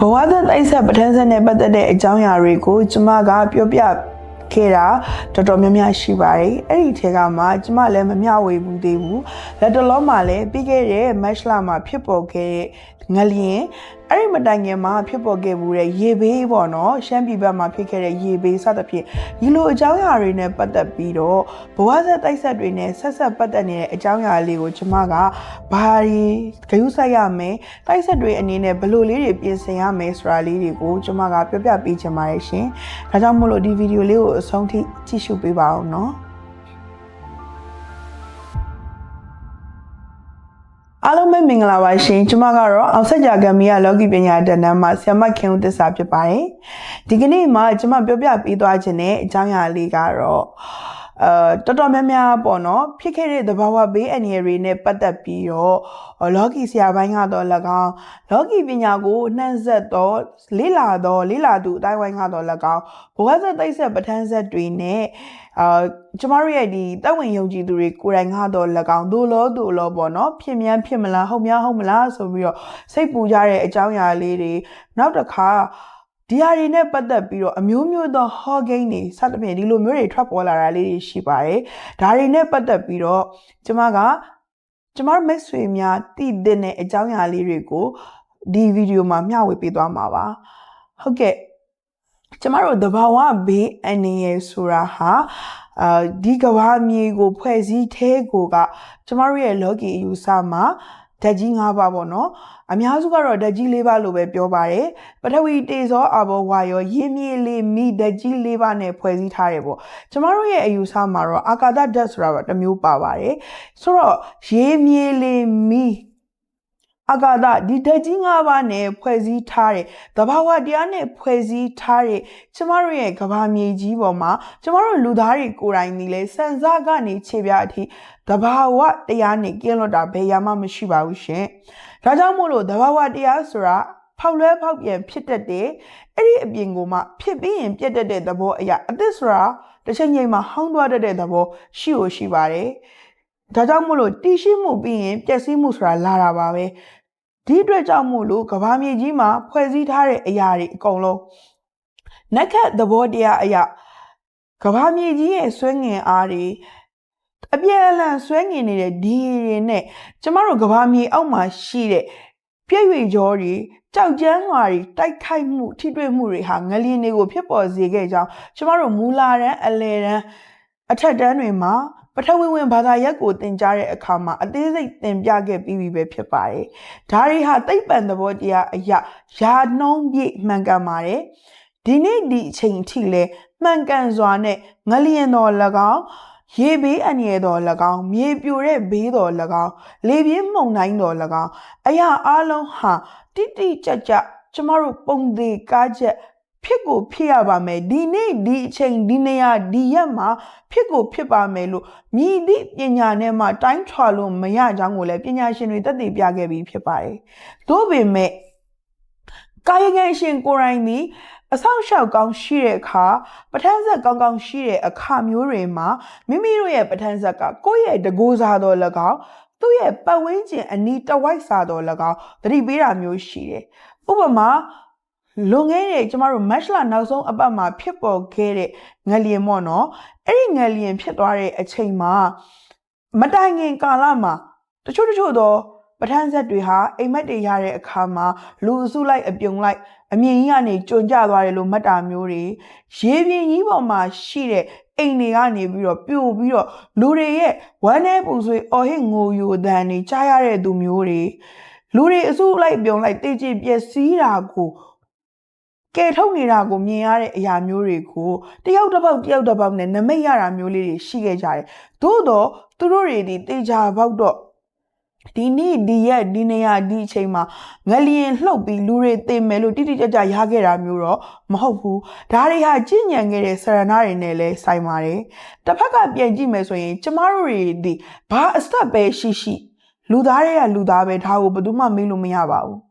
ဘဝသက်တိုက်ဆက်ပဋ္ဌာန်းဆက်နဲ့ပတ်သက်တဲ့အကြောင်းအရာတွေကိုကျမကပြောပြခဲ့တာတော်တော်များများရှိပါတယ်အဲ့ဒီထဲကမှကျမလည်းမမျှဝေဘူးသေးဘူးလက်တလုံးမှာလည်းပြီးခဲ့တဲ့ match လာမှာဖြစ်ပေါ်ခဲ့တဲ့ငလျင် အဲ့ဒီမတိုင်ခင်မှာဖြစ်ပေါ်ခဲ့မှုတဲ့ရေဘေးပေါ့နော်ရှမ်းပြည်ဘက်မှာဖြစ်ခဲ့တဲ့ရေဘေးစသဖြင့်ဒီလိုအကြောင်းအရာတွေနဲ့ပတ်သက်ပြီးတော့ဘဝဆက်တိုက်ဆက်တွေနဲ့ဆက်ဆက်ပတ်သက်နေတဲ့အကြောင်းအရာလေးကိုကျမကဘာတွေဂရုစိုက်ရမယ်တိုက်ဆက်တွေအနေနဲ့ဘယ်လိုလေးတွေပြင်ဆင်ရမယ်ဆိုတာလေးတွေကိုကျမကပြောပြပေးချင်ပါတယ်ရှင်ဒါကြောင့်မို့လို့ဒီဗီဒီယိုလေးကိုအဆုံးထိကြည့်ရှုပေးပါအောင်နော် အားလုံးပဲမင်္ဂလာပါရှင်ကျမကတော့အောင်ဆက်ကြကံမီယာလောကီပညာတဏ္ဍာမှာဆ iam ခင်ဦးသစ္စာဖြစ်ပါတယ်ဒီကနေ့မှာကျမပြောပြပေးသွားခြင်းတဲ့အကြောင်းအရာလေးကတော့ အဲတော်တော်များများပေါ့နော်ဖြစ်ခဲ့တဲ့သဘာဝဘေးအန္တရာယ်တွေနဲ့ပတ်သက်ပြီးတော့လောကီဆရာပိုင်းကတော့၎င်းလောကီပညာကိုနှံ့ဆက်သောလေးလာသောလေးလာသူအတိုင်းဝိုင်းကတော့၎င်းဘဝဆက်သိဆက်ပဋ္ဌာန်းဆက်တွေနဲ့အာကျမတို့ရဲ့ဒီတက်ဝင်ယုံကြည်သူတွေကိုယ်တိုင်ကတော့၎င်းသို့လို့သို့လို့ပေါ့နော်ဖြစ်မြန်းဖြစ်မလားဟုတ်များဟုတ်မလားဆိုပြီးတော့စိတ်ပူကြတဲ့အကြောင်းအရာလေးတွေနောက်တစ်ခါ ဒီဟာတွေနဲ့ပတ်သက်ပြီးတော့အမျိုးမျိုးသော hot game တွေစသဖြင့်ဒီလိုမျိုးတွေထွက်ပေါ်လာတာလေးတွေရှိပါတယ်။ဒါတွေနဲ့ပတ်သက်ပြီးတော့ကျမကကျမတို့မိတ်ဆွေများတည်တဲ့အကြောင်းအရာလေးတွေကိုဒီဗီဒီယိုမှာမျှဝေပေးသွားမှာပါ။ဟုတ်ကဲ့ကျမတို့သဘာဝဘေးအနေရဆိုတာဟာအာဒီကဘာမြေကို ဖွဲ့စည်းသေးကိုက ကျမတို့ရဲ့လောကီအယူဆမှာ ဓာတ်ကြီး၅ပါးပေါ့နော်အများစုကတော့ဓာတ်ကြီး၄ပါးလို့ပဲပြောပါတယ်ပထဝီတေဇောအဘောဝါရောရင်းမြေလေးမိဓာတ်ကြီး၄ပါးနဲ့ဖွဲ့စည်းထားတယ်ပေါ့ကျမတို့ရဲ့အယူဆမှာတော့အာကာသဓာတ်ဆိုတာတော့တစ်မျိုးပါပါတယ်ဆိုတော့ရင်းမြေလေးမိ အာကာသဒီဓာတ်ကြီး၅ပါးနဲ့ဖွဲ့စည်းထားတဲ့သဘာဝတရားနဲ့ဖွဲ့စည်းထားတဲ့ကျမတို့ရဲ့ကဘာမြေကြီးပေါ်မှာကျမတို့လူသားတွေကိုယ်တိုင်ဒီလေစံစားကနေခြေပြအထိသဘာဝတရားနဲ့ကင်းလွတ်တာဘယ်ရမှမရှိပါဘူးရှင်။ဒါကြောင့်မို့လို့သဘာဝတရားဆိုတာဖောက်လွဲဖောက်ပြန်ဖြစ်တတ်တယ်။အဲ့ဒီအပြင်ကိုမှဖြစ်ပြီးရင်ပြတ်တတ်တဲ့သဘောအရာအသစ်ဆိုတာတစ်ချိန်ချိန်မှာဟောင်းသွားတတ်တဲ့သဘောရှိ ਉਹ ရှိပါတယ်။ ဒါကြောင့်မို့လို့တည်ရှိမှုပြီးရင်ပျက်စီးမှုဆိုတာလာတာပါပဲဒီအတွက်ကြောင့်မို့လို့ကဘာမြေကြီးမှာဖွဲ့စည်းထားတဲ့အရာတွေအကုန်လုံးနက်ခတ်သဘောတရားအရာကဘာမြေကြီးရဲ့ဆွဲငင်အားတွေအပြည့်အလှန်ဆွဲငင်နေတဲ့ဒီတွေနဲ့ကျမတို့ကဘာမြေအောက်မှာရှိတဲ့ပြည့်ရွေကြောတွေကြောက်ကြမ်းလွာတွေတိုက်ခိုက်မှုထိတွေ့မှုတွေဟာငလျင်တွေကိုဖြစ်ပေါ်စေခဲ့ကြောင်းကျမတို့မူလာတန်းအလဲတန်းအထက်တန်းတွေမှာ ပထဝီဝင်ဘာသာရပ်ကိုသင်ကြားတဲ့အခါမှာအသေးစိတ်သင်ပြခဲ့ပြီးပြီပဲဖြစ်ပါတယ်။ဒါတွေဟာသိပ္ပံသဘောတရားအရာယာနှုံးပြည့်မှန်ကန်ပါတယ်။ဒီနေ့ဒီအချိန်ထိလဲမှန်ကန်စွာနဲ့ငလျင်တော်၎င်းရေဘေးအန္တရာယ်တော်၎င်းမြေပြိုတဲ့ဘေးတော်၎င်းလေပြင်းမှုန်တိုင်းတော်၎င်းအရာအလုံးဟာတိတိကျကျကျမတို့ပုံသေးကားချက် ဖြစ်ကိုဖြစ်ရပါမယ်ဒီနေ့ဒီအချိန်ဒီနေရာဒီရက်မှာဖြစ်ကိုဖြစ်ပါမယ်လို့မြည်သည့်ပညာနဲ့မှတိုင်းထွာလို့မရကြောင်းကိုလည်းပညာရှင်တွေသက်သေပြခဲ့ပြီးဖြစ်ပါတယ်။သို့ပေမဲ့ကာယကံရှင်ကိုယ်တိုင်ဒီအဆောင်လျှောက်ကောင်းရှိတဲ့အခါပဋ္ဌာန်းဆက်ကောင်းကောင်းရှိတဲ့အခါမျိုးတွေမှာမိမိတို့ရဲ့ပဋ္ဌာန်းဆက်ကကိုယ့်ရဲ့တကူစားတော်၎င်းသူ့ရဲ့ပတ်ဝန်းကျင်အနီးတဝိုက်စာတော်၎င်းသတိပေးတာမျိုးရှိတယ်။ဥပမာ လွန်ခဲ့တဲ့ကျမတို့ match လာနောက်ဆုံးအပတ်မှာဖြစ်ပေါ်ခဲ့တဲ့ငလျင်ပေါ့နော်အဲ့ဒီငလျင်ဖြစ်သွားတဲ့အချိန်မှာမတိုင်ခင်ကာလမှာတချို့တချို့သောပဋ္ဌာန်းဆက်တွေဟာအိမ်မက်တွေရတဲ့အခါမှာလူအစုလိုက်အပြုံလိုက်အမြင်ကြီးကနေကြုံကြသွားတယ်လို့မှတ်တာမျိုးတွေရေပြင်ကြီးပေါ်မှာရှိတဲ့အိမ်တွေကနေပြီးတော့ပြိုပြီးတော့လူတွေရဲ့ဝမ်းထဲပူဆွေးအော်ဟစ်ငိုယိုတန်တွေကြားရတဲ့သူမျိုးတွေလူတွေအစုလိုက်ပြုံလိုက်တေးကြည်ပျက်စီးတာကို ကဲထုတ်နေတာကိုမြင်ရတဲ့အရာမျိုးတွေကိုတယောက်တစ်ပေါက်တယောက်တစ်ပေါက်နဲ့နမိတ်ရတာမျိုးလေးတွေရှိခဲ့ကြတယ်။သို့တော့သူတို့တွေဒီတေချာပေါက်တော့ဒီနေ့ဒီရက်ဒီနေရာဒီအချိန်မှာငလျင်လှုပ်ပြီးလူတွေသိမယ်လို့တိတိကျကျရခဲ့တာမျိုးတော့မဟုတ်ဘူးဒါတွေဟာကြည်ညံခဲ့တဲ့ဆရဏတွေနဲ့လဲဆိုင်ပါတယ်တစ်ဖက်ကပြန်ကြည့်မယ်ဆိုရင်ကျမတို့တွေဒီဘာအဆက်ပဲရှိရှိလူသားတွေကလူသားပဲဒါကိုဘယ်သူမှမေးလို့မရပါဘူး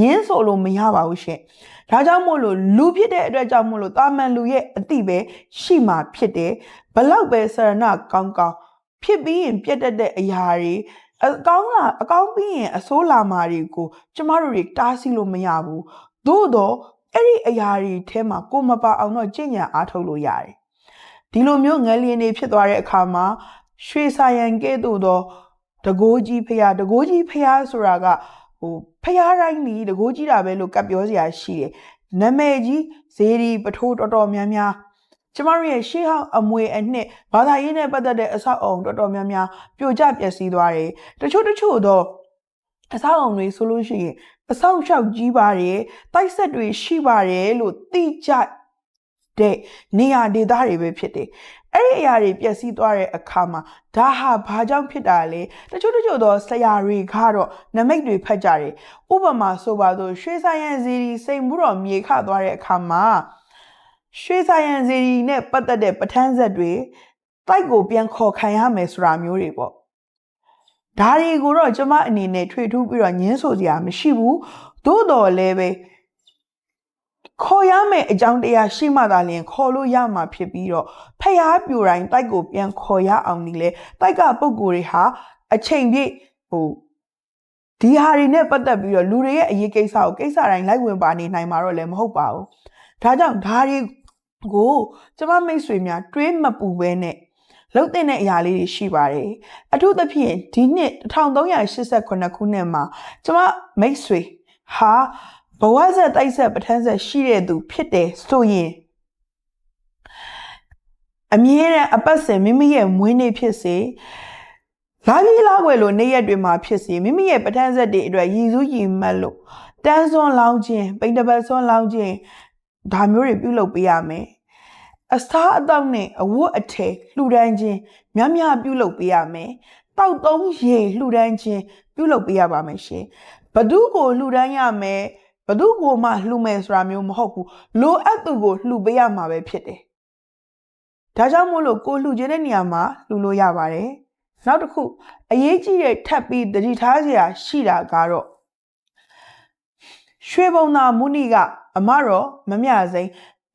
ညင်းဆိုလို့မရပါဘူးရှင်ဒါကြောင့်မို့လို့လူဖြစ်တဲ့အတွက်ကြောင့်မို့လို့တာမန်လူရဲ့အတိပဲရှိမှဖြစ်တယ်ဘလောက်ပဲဆရဏကောင်းကောင်းဖြစ်ပြီးရင်ပြတ်တတ်တဲ့အရာတွေအကောင်းလာအကောင်းပြီးရင်အဆိုးလာမာတွေကိုကျမတို့တွေတားဆီးလို့မရဘူးသို့တော့အဲ့ဒီအရာတွေထဲမှာကိုမပါအောင်တော့ကြင်ညာအားထုတ်လို့ရတယ်ဒီလိုမျိုးငလျင်တွေဖြစ်သွားတဲ့အခါမှာရွှေစာရန်ကဲ့သို့သောတကိုးကြီးဖျားတကိုးကြီးဖျားဆိုတာကဟို ဖျားတိုင်းနီးတကိုးကြီးတာပဲလို့ကပ်ပြောစရာရှိတယ်နာမည်ကြီးဇေဒီပထိုးတော်တော်များများကျမတို့ရဲ့ရှေးဟောင်းအမွေအနှစ်ဘာသာရေးနဲ့ပတ်သက်တဲ့အဆောက်အုံတော်တော်များများပြိုကျပျက်စီးသွားတယ်တချို့တချို့တော့အဆောက်အုံတွေဆိုလို့ရှိရင်အဆောက်အအုံကြီးပါတယ်တိုက်ဆက်တွေရှိပါတယ်လို့သိကြတဲ့နေရာဒေသတွေပဲဖြစ်တယ် အဲ့ဒီအရာတွေပျက်စီးသွားတဲ့အခါမှာဒါဟာဘာကြောင့်ဖြစ်တာလဲတချို့တချို့သောဆရာတွေကတော့နမိတ်တွေဖတ်ကြတယ်ဥပမာဆိုပါစို့ရွှေဆိုင်ရန်စီရီစိန်မှုတော်မြေခသွားတဲ့အခါမှာရွှေဆိုင်ရန်စီရီနဲ့ပတ်သက်တဲ့ပဋ္ဌာန်းဆက်တွေတိုက်ကိုပြန်ခေါ်ခံရမယ်ဆိုတာမျိုးတွေပေါ့ဒါတွေကိုတော့ကျမအနေနဲ့ထွေထူးပြီးတော့ညင်းဆိုစရာမရှိဘူးသို့တော်လည်းပဲ ခေါ်ရမယ့်အကြောင်းတရားရှိမှသာလျှင်ခေါ်လို့ရမှာဖြစ်ပြီးတော့ဖျားပြူတိုင်းတိုက်ကိုပြန်ခေါ်ရအောင်နေလေတိုက်ကပုံကိုယ်တွေဟာအချိန်ပြည့်ဟိုဒီဟာတွေနဲ့ပတ်သက်ပြီးတော့လူတွေရဲ့အရေးကိစ္စကိုကိစ္စတိုင်းလိုက်ဝင်ပါနေနိုင်မှာတော့လည်းမဟုတ်ပါဘူးဒါကြောင့်ဒါတွေကိုကျမမိတ်ဆွေများတွေးမပူပဲနဲ့လှုပ်တဲ့အရာလေးတွေရှိပါတယ်အထူးသဖြင့်ဒီနှစ်1389ခုနှစ်မှာကျမမိတ်ဆွေဟာ ဘဝဆက်တိုက်ဆက်ပဋ္ဌာန်းဆက်ရှိတဲ့သူဖြစ်တယ်ဆိုရင်အမြဲတမ်းအပတ်စဉ်မိမိရဲ့မွေးနေ့ဖြစ်စေလာပြီးလာွယ်လို့နေ့ရက်တွေမှာဖြစ်စေမိမိရဲ့ပဋ္ဌာန်းဆက်တွေအတွက်ရည်စူးရည်မှတ်လို့တန်းစွန်းလောင်းခြင်းပိန်တပတ်စွန်းလောင်းခြင်းဒါမျိုးတွေပြုလုပ်ပေးရမယ်အစားအသောက်နဲ့အဝတ်အထည်လှူဒန်းခြင်းများများပြုလုပ်ပေးရမယ်တောက်သုံးရေလှူဒန်းခြင်းပြုလုပ်ပေးရပါမယ်ရှင်ဘသူကိုလှူဒန်းရမယ် ဘသူကိုမှလှူမယ်ဆိုတာမျိုးမဟုတ်ဘူးလိုအပ်သူကိုလှူပေးရမှာပဲဖြစ်တယ်ဒါကြောင့်မို့လို့ကိုလှူခြင်းတဲ့နေရာမှာလှူလို့ရပါတယ်နောက်တစ်ခုအရေးကြီးတဲ့ထပ်ပြီးတတိထားစရာရှိတာကတော့ရွှေဘုံသာမုနီကအမတော်မမြစိန်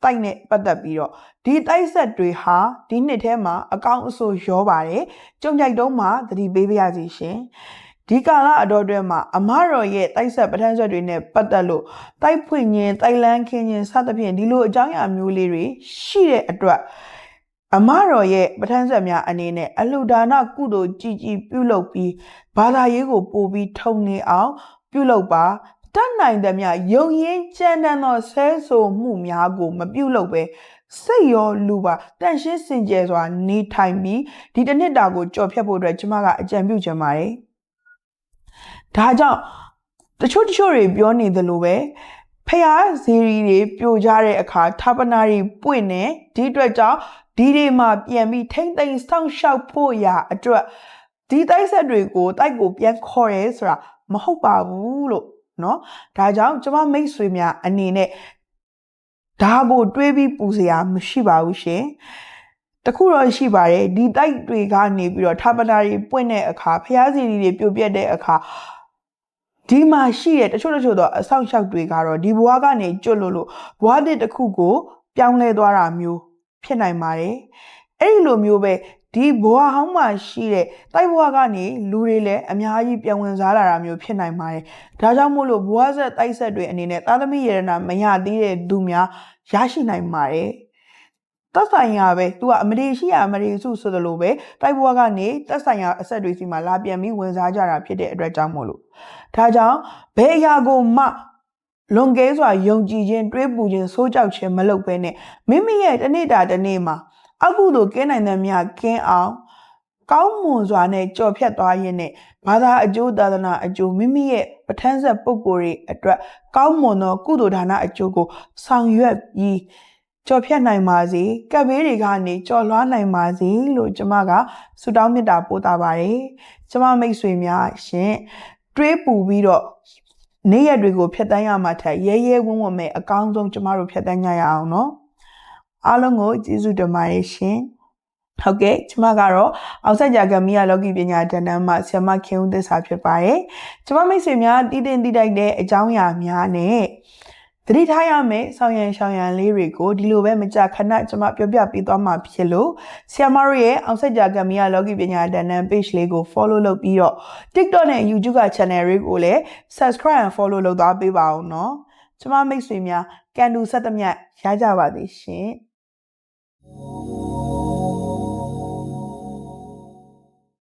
တိုက်နဲ့ပတ်သက်ပြီးတော့ဒီတိုက်ဆက်တွေဟာဒီနှစ်ထဲမှာအကောင့်အဆိုးရောပါတယ်ကြုံကြိုက်တုံးမှာသတိပေးပါရစေရှင် ဒီကာလအတော်အတွင်းမှာအမတော်ရဲ့တိုက်ဆက်ပဋ္ဌာန်းဆက်တွေနဲ့ပတ်သက်လို့တိုက်ဖွင့်ခြင်းတိုက်လန်းခင်းခြင်းစသဖြင့်ဒီလိုအကြောင်းအရာမျိုးလေးတွေရှိတဲ့အတွက်အမတော်ရဲ့ပဋ္ဌာန်းဆက်များအနေနဲ့အလှူဒါနကုသိုလ်ကြည်ကြည်ပြုလုပ်ပြီးဘာသာရေးကိုပို့ပြီးထုံနေအောင်ပြုလုပ်ပါတတ်နိုင်သမျှယုံရင်းကြံတန်သောဆဲဆိုမှုများကို မပြုတ်လို့ပဲစိတ်ရောလူပါတန့်ရှင်းစင်ကြယ်စွာနေထိုင်ပြီးဒီတစ်နှစ်တာကိုကြော်ဖြတ်ဖို့အတွက်ကျမကအကြံပြုချင်ပါတယ်။ ဒါကြောင့်တချို့တချို့တွေပြောနေသလိုပဲဖယားဇီရီတွေပြိုကြတဲ့အခါဌာပနာတွေပွင့်နေဒီအတွက်ကြောင့်ဒီတွေမှာပြန်ပြီးထိမ့်သိမ်းဆောင်းရှောက်ဖို့ရာအတွက်ဒီတိုက်ဆက်တွေကိုတိုက်ကိုပြန်ခေါ်ရဲဆိုတာမဟုတ်ပါဘူးလို့เนาะဒါကြောင့်ကျမမိတ်ဆွေများအနေနဲ့ဒါကိုတွေးပြီးပူစရာမရှိပါဘူးရှင်တခုတော့ရှိပါတယ်ဒီတိုက်တွေကနေပြီးတော့ဌာပနာတွေပွင့်တဲ့အခါဖျားစီတွေပြိုပြက်တဲ့အခါ ဒီမှာရှိတဲ့တချို့တချို့တော့အဆောင်ရှောက်တွေကတော့ဒီဘဝကနေကျွတ်လို့လို့ဘဝတစ်တစ်ခုကိုပြောင်းလဲသွားတာမျိုးဖြစ်နိုင်ပါတယ်အဲ့ဒီလိုမျိုးပဲဒီဘဝဟောင်းမှာရှိတဲ့တိုက်ဘဝကနေလူတွေလည်းအများကြီးပြောင်းဝင်စားလာတာမျိုးဖြစ်နိုင်ပါတယ်။ဒါကြောင့်မို့လို့ဘဝဆက်တိုက်ဆက်တွေအနေနဲ့သာသမီယေရနာမရသေးတဲ့သူများရရှိနိုင်ပါတယ်။ သက်ဆိုင်ရာပဲသူကအမရေရှိရအမရေစုဆိုသလိုပဲတိုက်ဘဝကနေသက်ဆိုင်ရာအဆက်တွေစီမှာလာပြန်ပြီးဝင်စားကြတာဖြစ်တဲ့အတွက်ကြောင့်မို့လို့ဒါကြောင့်ဘယ်အရာကိုမှလွန်ကဲစွာယုံကြည်ခြင်းတွေးပူခြင်းစိုးကြောက်ခြင်းမလုပ်ဘဲနဲ့မိမိရဲ့တနေ့တာတနေ့မှာအကုသို့ကင်းနိုင်တဲ့မြကင်းအောင်ကောင်းမွန်စွာနဲ့ကြော်ဖြတ်သွားရင်းနဲ့ဘာသာအကျိုးသာသနာအကျိုးမိမိရဲ့ပဋ္ဌာန်းဆက်ပုဂ္ဂိုလ်တွေအတွက်ကောင်းမွန်သောကုသိုလ်ဒါနအကျိုးကိုဆောင်ရွက်ပြီး ကြော်ဖြတ်နိုင်ပါစေကပ်ဘေးတွေကနေကြော်လွှားနိုင်ပါစေလို့ကျမကဆုတောင်းမေတ္တာပို့တာပါတယ်ကျမမိတ်ဆွေများရှင်တွေးပူပြီးတော့နေ့ရက်တွေကိုဖျက်တမ်းရမှာထက်ရဲရဲဝံ့ဝံ့မဲ့အကောင်းဆုံးကျမတို့ဖျက်တမ်းကြရအောင်နော်အားလုံးကိုကျေးဇူးတင်ပါတယ်ရှင်ဟုတ်ကဲ့ကျမကတော့အောင်ဆက်ကြကမီယာလောကီပညာတန်တန်းမှဆ iam ခင်ဦးသစ္စာဖြစ်ပါတယ်ကျမမိတ်ဆွေများတည်တင်တည်တိုက်တဲ့အကြောင်းအရာများနဲ့ သတိထားရမယ့်ဆောင်ရန်ရှောင်ရန်လေးတွေကိုဒီလိုပဲမကြခဏကျွန်မပြောပြပေးသွားမှာဖြစ်လို့ဆီယမတို့ရဲ့အောင်ဆက်ကြကမ္မရလော်ဂီပညာတန်တန် page လေးကို follow လုပ်ပြီးတော့ TikTok နဲ့ YouTube က channel တွေကိုလည်း subscribe and follow လုပ်သွားပေးပါအောင်နော်ကျွန်မမိတ်ဆွေများကန်တူဆက်သမျှရကြပါသည်ရှင်။